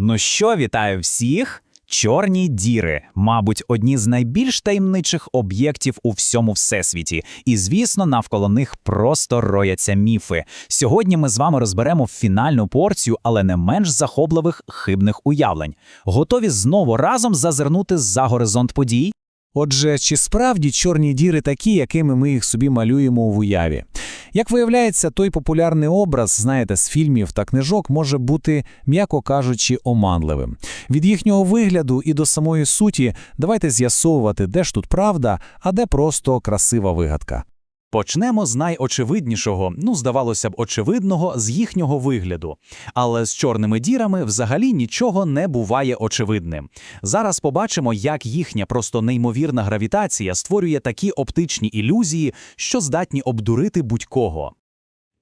Ну що, вітаю всіх! Чорні діри, мабуть, одні з найбільш таємничих об'єктів у всьому всесвіті, і звісно, навколо них просто рояться міфи. Сьогодні ми з вами розберемо фінальну порцію, але не менш захопливих хибних уявлень. Готові знову разом зазирнути за горизонт подій? Отже, чи справді чорні діри такі, якими ми їх собі малюємо в уяві? Як виявляється, той популярний образ, знаєте, з фільмів та книжок може бути, м'яко кажучи, оманливим. Від їхнього вигляду і до самої суті давайте з'ясовувати, де ж тут правда, а де просто красива вигадка. Почнемо з найочевиднішого, ну, здавалося б, очевидного з їхнього вигляду. Але з чорними дірами взагалі нічого не буває очевидним. Зараз побачимо, як їхня просто неймовірна гравітація створює такі оптичні ілюзії, що здатні обдурити будь-кого.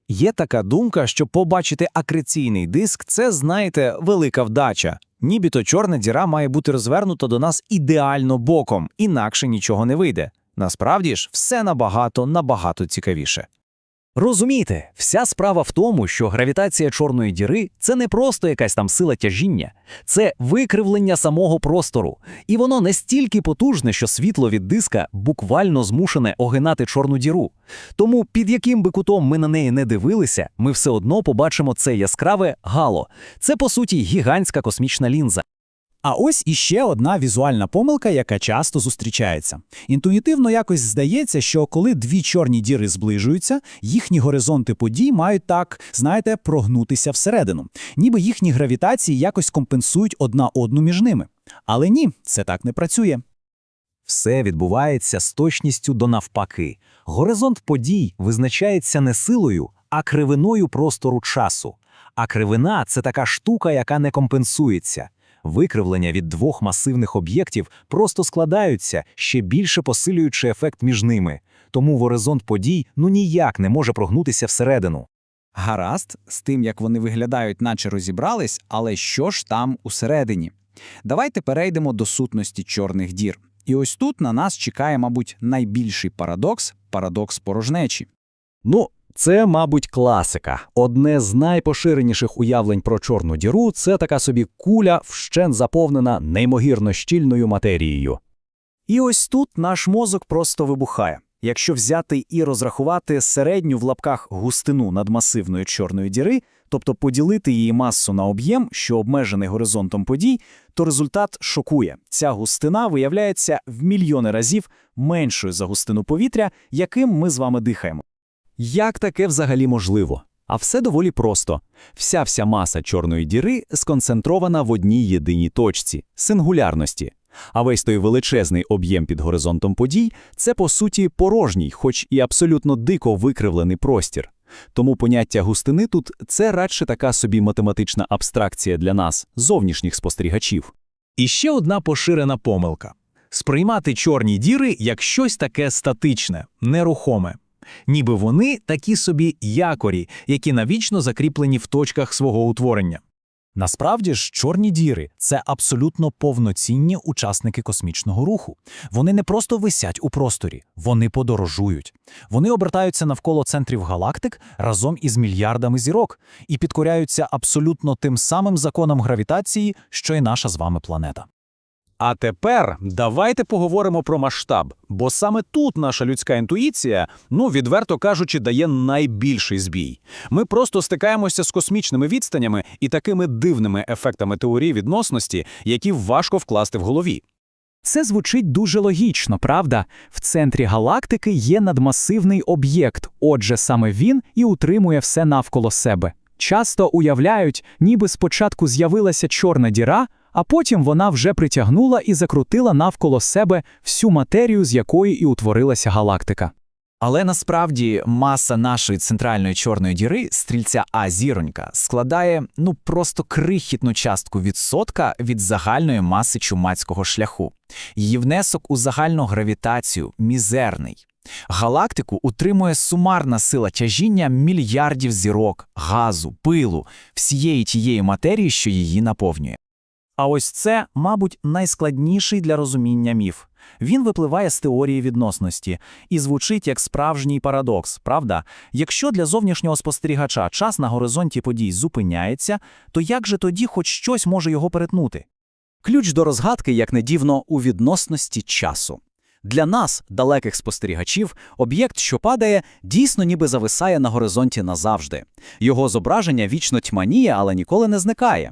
Є така думка, що побачити акреційний диск це, знаєте, велика вдача. Нібито чорна діра має бути розвернута до нас ідеально боком, інакше нічого не вийде. Насправді ж, все набагато набагато цікавіше. Розумієте, вся справа в тому, що гравітація чорної діри це не просто якась там сила тяжіння, це викривлення самого простору. І воно настільки потужне, що світло від диска буквально змушене огинати чорну діру. Тому під яким би кутом ми на неї не дивилися, ми все одно побачимо це яскраве гало. Це по суті гігантська космічна лінза. А ось іще одна візуальна помилка, яка часто зустрічається. Інтуїтивно якось здається, що коли дві чорні діри зближуються, їхні горизонти подій мають так, знаєте, прогнутися всередину, ніби їхні гравітації якось компенсують одна одну між ними. Але ні, це так не працює. Все відбувається з точністю до навпаки. Горизонт подій визначається не силою, а кривиною простору часу. А кривина це така штука, яка не компенсується. Викривлення від двох масивних об'єктів просто складаються, ще більше посилюючи ефект між ними. Тому горизонт подій ну ніяк не може прогнутися всередину. Гаразд, з тим, як вони виглядають, наче розібрались, але що ж там усередині? Давайте перейдемо до сутності чорних дір. І ось тут на нас чекає, мабуть, найбільший парадокс парадокс порожнечі. Ну, це, мабуть, класика. Одне з найпоширеніших уявлень про чорну діру це така собі куля, вщен заповнена неймовірно щільною матерією. І ось тут наш мозок просто вибухає. Якщо взяти і розрахувати середню в лапках густину надмасивної чорної діри, тобто поділити її масу на об'єм, що обмежений горизонтом подій, то результат шокує. Ця густина виявляється в мільйони разів меншою за густину повітря, яким ми з вами дихаємо. Як таке взагалі можливо? А все доволі просто. Вся вся маса чорної діри сконцентрована в одній єдиній точці сингулярності. А весь той величезний об'єм під горизонтом подій це по суті порожній, хоч і абсолютно дико викривлений простір. Тому поняття густини тут це радше така собі математична абстракція для нас, зовнішніх спостерігачів. І ще одна поширена помилка: сприймати чорні діри як щось таке статичне, нерухоме. Ніби вони такі собі якорі, які навічно закріплені в точках свого утворення. Насправді ж, чорні діри це абсолютно повноцінні учасники космічного руху. Вони не просто висять у просторі, вони подорожують. Вони обертаються навколо центрів галактик разом із мільярдами зірок і підкоряються абсолютно тим самим законам гравітації, що й наша з вами планета. А тепер давайте поговоримо про масштаб, бо саме тут наша людська інтуїція, ну відверто кажучи, дає найбільший збій. Ми просто стикаємося з космічними відстанями і такими дивними ефектами теорії відносності, які важко вкласти в голові. Це звучить дуже логічно, правда? В центрі галактики є надмасивний об'єкт, отже, саме він і утримує все навколо себе. Часто уявляють, ніби спочатку з'явилася чорна діра, а потім вона вже притягнула і закрутила навколо себе всю матерію, з якої і утворилася галактика. Але насправді маса нашої центральної чорної діри, стрільця А зіронька, складає ну просто крихітну частку відсотка від загальної маси чумацького шляху. Її внесок у загальну гравітацію мізерний. Галактику утримує сумарна сила тяжіння мільярдів зірок, газу, пилу, всієї тієї матерії, що її наповнює. А ось це, мабуть, найскладніший для розуміння міф. Він випливає з теорії відносності і звучить як справжній парадокс, правда? Якщо для зовнішнього спостерігача час на горизонті подій зупиняється, то як же тоді хоч щось може його перетнути? Ключ до розгадки, як не дивно, у відносності часу. Для нас, далеких спостерігачів, об'єкт, що падає, дійсно ніби зависає на горизонті назавжди. Його зображення вічно тьманіє, але ніколи не зникає.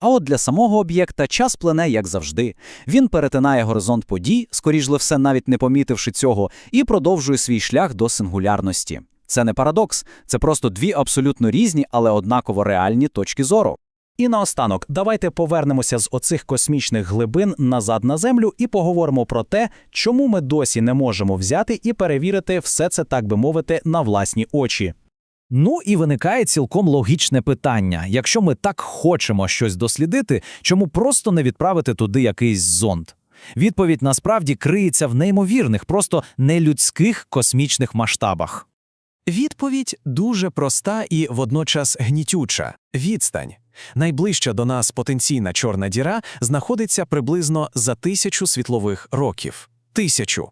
А от для самого об'єкта час плине, як завжди. Він перетинає горизонт подій, скоріш за все, навіть не помітивши цього, і продовжує свій шлях до сингулярності. Це не парадокс, це просто дві абсолютно різні, але однаково реальні точки зору. І наостанок, давайте повернемося з оцих космічних глибин назад на Землю і поговоримо про те, чому ми досі не можемо взяти і перевірити все це, так би мовити, на власні очі. Ну і виникає цілком логічне питання: якщо ми так хочемо щось дослідити, чому просто не відправити туди якийсь зонд? Відповідь насправді криється в неймовірних, просто нелюдських космічних масштабах. Відповідь дуже проста і водночас гнітюча – відстань. Найближча до нас потенційна чорна діра знаходиться приблизно за тисячу світлових років. Тисячу.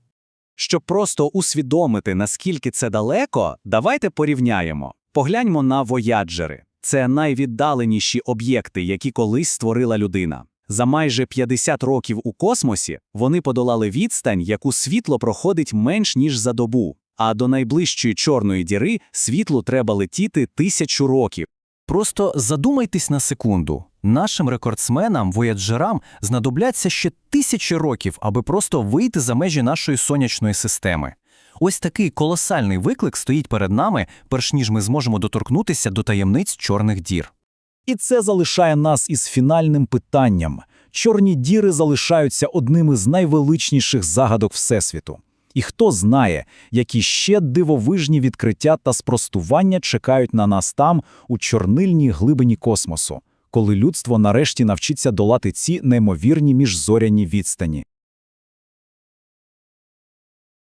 Щоб просто усвідомити, наскільки це далеко, давайте порівняємо. Погляньмо на вояджери. Це найвіддаленіші об'єкти, які колись створила людина. За майже 50 років у космосі вони подолали відстань, яку світло проходить менш ніж за добу. А до найближчої чорної діри світлу треба летіти тисячу років. Просто задумайтесь на секунду. Нашим рекордсменам, вояджерам, знадобляться ще тисячі років, аби просто вийти за межі нашої сонячної системи. Ось такий колосальний виклик стоїть перед нами, перш ніж ми зможемо доторкнутися до таємниць чорних дір. І це залишає нас із фінальним питанням. Чорні діри залишаються одними з найвеличніших загадок Всесвіту. І хто знає, які ще дивовижні відкриття та спростування чекають на нас там, у чорнильній глибині космосу, коли людство нарешті навчиться долати ці неймовірні міжзоряні відстані.